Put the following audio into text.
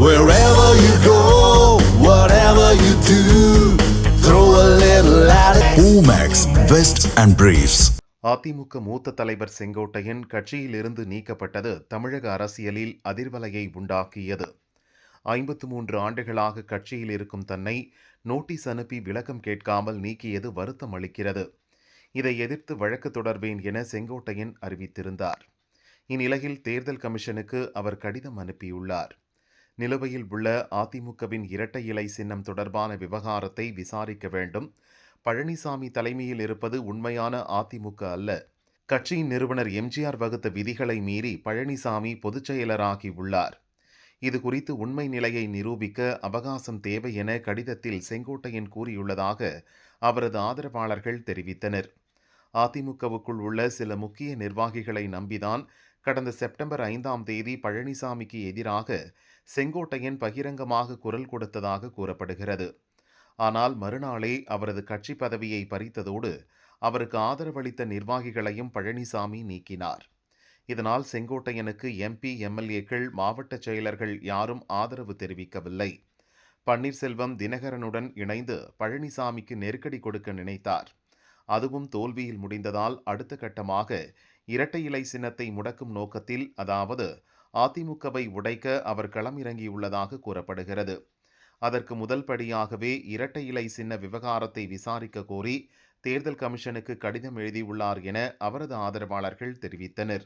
Wherever you go, whatever you do, throw a little at it. Omax, Vest and Briefs. AIADMK மூத்த தலைவர் செங்கோட்டையன் கட்சியிலிருந்து நீக்கப்பட்டது தமிழக அரசியலில் அதிர்வலையை உண்டாக்கியது ஐம்பத்து மூன்று ஆண்டுகளாக கட்சியில் இருக்கும் தன்னை நோட்டீஸ் அனுப்பி விளக்கம் கேட்காமல் நீக்கியது வருத்தம் அளிக்கிறது இதை எதிர்த்து வழக்கு தொடர்வேன் என செங்கோட்டையன் அறிவித்திருந்தார் இந்நிலையில் தேர்தல் கமிஷனுக்கு அவர் கடிதம் அனுப்பியுள்ளார் நிலுவையில் உள்ள அதிமுகவின் இரட்டை இலை சின்னம் தொடர்பான விவகாரத்தை விசாரிக்க வேண்டும். பழனிசாமி தலைமையில் இருப்பது உண்மையான அதிமுக அல்ல. கட்சியின் நிறுவனர் எம்ஜிஆர் வகுத்த விதிகளை மீறி பழனிசாமி பொதுச் செயலராகி உள்ளார். இது குறித்து உண்மை நிலையை நிரூபிக்க அவகாசம் தேவை என கடிதத்தில் செங்கோட்டையன் கூறியுள்ளதாக அவரது ஆதரவாளர்கள் தெரிவித்தனர். அதிமுகவுக்குள் உள்ள சில முக்கிய நிர்வாகிகளை நம்பிதான் கடந்த செப்டம்பர் ஐந்தாம் தேதி பழனிசாமிக்கு எதிராக செங்கோட்டையன் பகிரங்கமாக குரல் கொடுத்ததாக கூறப்படுகிறது. ஆனால் மறுநாளே அவரது கட்சி பதவியை பறித்ததோடு அவருக்கு ஆதரவளித்த நிர்வாகிகளையும் பழனிசாமி நீக்கினார். இதனால் செங்கோட்டையனுக்கு எம்பி எம்எல்ஏக்கள் மாவட்ட செயலர்கள் யாரும் ஆதரவு தெரிவிக்கவில்லை. பன்னீர்செல்வம் தினகரனுடன் இணைந்து பழனிசாமிக்கு நெருக்கடி கொடுக்க நினைத்தார். அதுவும் தோல்வியில் முடிந்ததால் அடுத்த கட்டமாக இரட்டை இலை சின்னத்தை முடக்கும் நோக்கத்தில் அதாவது அதிமுகவை உடைக்க அவர் களமிறங்கியுள்ளதாக கூறப்படுகிறது. அதற்கு முதல் படியாகவே இரட்டை இலை சின்ன விவகாரத்தை விசாரிக்க கோரி தேர்தல் கமிஷனுக்கு கடிதம் எழுதியுள்ளார் என அவரது ஆதரவாளர்கள் தெரிவித்தனர்.